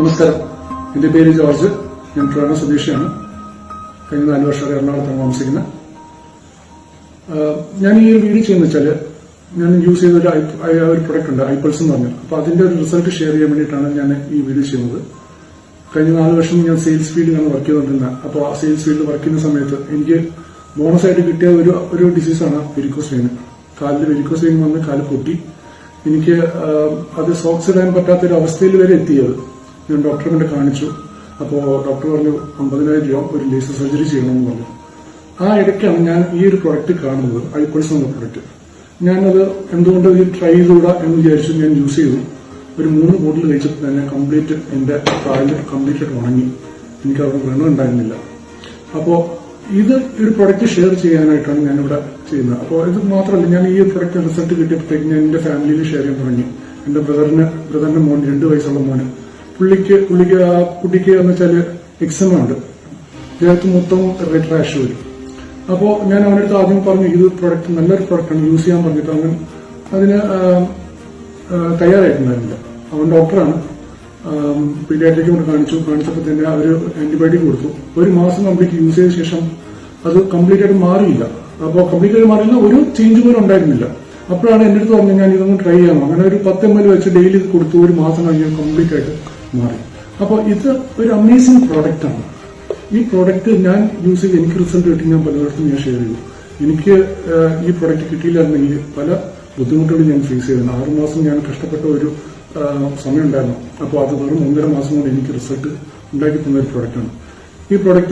നമസ്കാരം. എന്റെ പേര് ജോർജ്. ഞാൻ ട്രിവാൻഡ്രം സ്വദേശിയാണ്. കഴിഞ്ഞ നാല് വർഷമായി എറണാകുളത്താണ് താമസിക്കുന്നത്. ഞാൻ ഈ ഒരു വീഡിയോ ചെയ്യുന്ന വെച്ചാൽ ഞാൻ യൂസ് ചെയ്ത ഒരു പ്രൊഡക്റ്റ് ഉണ്ട് ഐപ്പൾസ് എന്ന് പറഞ്ഞു അപ്പൊ അതിന്റെ ഒരു റിസൾട്ട് ഷെയർ ചെയ്യാൻ വേണ്ടിയിട്ടാണ് ഞാൻ ഈ വീഡിയോ ചെയ്യുന്നത്. കഴിഞ്ഞ നാല് വർഷം ഞാൻ സെയിൽസ് ഫീൽഡിലാണ് വർക്ക് ചെയ്തുകൊണ്ടിരുന്നത് അപ്പോൾ ആ സെയിൽസ് ഫീൽഡിൽ വർക്ക് ചെയ്യുന്ന സമയത്ത് എനിക്ക് ബോണസ് ആയിട്ട് കിട്ടിയ ഒരു ഒരു ഡിസീസാണ് വെരിക്കോസ് വെയിൻ കാലിൽ വെരിക്കോസ് വെയിൻ വന്ന് കാൽ പൊട്ടി. എനിക്ക് അത് സോക്സ് ഇടാൻ പറ്റാത്ത ഒരു അവസ്ഥയിൽ വരെ എത്തിയത്. ഞാൻ ഡോക്ടറെ കൊണ്ട് കാണിച്ചു. അപ്പോൾ ഡോക്ടർ പറഞ്ഞു അമ്പതിനായിരം രൂപ ഒരു ലേസർ സർജറി ചെയ്യണമെന്ന് പറഞ്ഞു. ആ ഇടയ്ക്കാണ് ഞാൻ ഈ ഒരു പ്രൊഡക്റ്റ് കാണുന്നത് ഐപ്പൾസ് എന്ന പ്രൊഡക്റ്റ് ഞാനത് എന്തുകൊണ്ട് ഒരു ട്രൈ ചെയ്തുകൂടാ എന്ന് വിചാരിച്ചു ഞാൻ യൂസ് ചെയ്തു. ഒരു മൂന്ന് ബോട്ടിൽ കഴിച്ചപ്പോൾ തന്നെ കംപ്ലീറ്റ് എന്റെ കാലിൽ കംപ്ലീറ്റ് ഉണങ്ങി. എനിക്ക് അവിടെ വ്രണം ഉണ്ടായിരുന്നില്ല. അപ്പോൾ ഇത് ഒരു പ്രൊഡക്റ്റ് ഷെയർ ചെയ്യാനായിട്ടാണ് ഞാനിവിടെ ചെയ്യുന്നത്. അപ്പോൾ ഇത് മാത്രമല്ല ഞാൻ ഈ പ്രൊഡക്റ്റ് റിസൾട്ട് കിട്ടിയപ്പോഴത്തേക്ക് ഞാൻ എന്റെ ഫാമിലിയിൽ ഷെയർ ചെയ്യാൻ തുടങ്ങി. എന്റെ ബ്രദറിന് ബ്രദറിന്റെ മോൻ രണ്ട് വയസ്സുള്ള മോന്. പുള്ളിക്ക് പുള്ളിക്ക് ആ കുട്ടിക്ക് എന്ന് വെച്ചാൽ എക്സമ ഉണ്ട്. ദേഹത്ത് മൊത്തം റെഡ് റാഷ് വരും. അപ്പോ ഞാൻ അവനടുത്ത് ആദ്യം പറഞ്ഞു ഇത് പ്രൊഡക്റ്റ് നല്ലൊരു പ്രൊഡക്റ്റാണ് യൂസ് ചെയ്യാൻ പറഞ്ഞിട്ട് അവൻ അതിന് തയ്യാറായിട്ടുണ്ടായിരുന്നില്ല. അവൻ ഡോക്ടറാണ് പീഡിയാട്രിക്ക് കൊണ്ട് കാണിച്ചു. കാണിച്ചപ്പോൾ തന്നെ അവർ ആന്റിബയോട്ടിക് കൊടുത്തു. ഒരു മാസം കംപ്ലീറ്റ് യൂസ് ചെയ്ത ശേഷം അത് കംപ്ലീറ്റ് ആയിട്ട് മാറിയില്ല. അപ്പോൾ കംപ്ലീറ്റ് ആയിട്ട് മാറിയില്ല ഒരു ചേഞ്ച് പോലും ഉണ്ടായിരുന്നില്ല. അപ്പോഴാണ് എന്റെ അടുത്ത് പറഞ്ഞു ഞാൻ ഇതൊന്ന് ട്രൈ ചെയ്യാമോ അങ്ങനെ ഒരു പത്ത് എം എൽ വെച്ച് ഡെയിലി കൊടുത്തു ഒരു മാസം കഴിഞ്ഞ് കംപ്ലീറ്റ് ആയിട്ട്. മാറി. അപ്പോൾ ഇത് ഒരു അമേസിംഗ് പ്രോഡക്റ്റ് ആണ്. ഈ പ്രോഡക്റ്റ് ഞാൻ യൂസ് ചെയ്ത് എനിക്ക് റിസൾട്ട് കിട്ടി ഞാൻ പലയിടത്തും ഞാൻ ഷെയർ ചെയ്തു. എനിക്ക് ഈ പ്രോഡക്റ്റ് കിട്ടിയില്ലായിരുന്നെങ്കിൽ പല ബുദ്ധിമുട്ടുകളും ഞാൻ ഫേസ് ചെയ്തിരുന്നു. ആറുമാസം ഞാൻ കഷ്ടപ്പെട്ട ഒരു സമയം ഉണ്ടായിരുന്നു അപ്പോൾ അത് വെറും ഒന്നര മാസം കൊണ്ട് എനിക്ക് റിസൾട്ട് ഉണ്ടാക്കി തന്ന ഒരു പ്രോഡക്റ്റാണ് ഈ പ്രോഡക്റ്റ്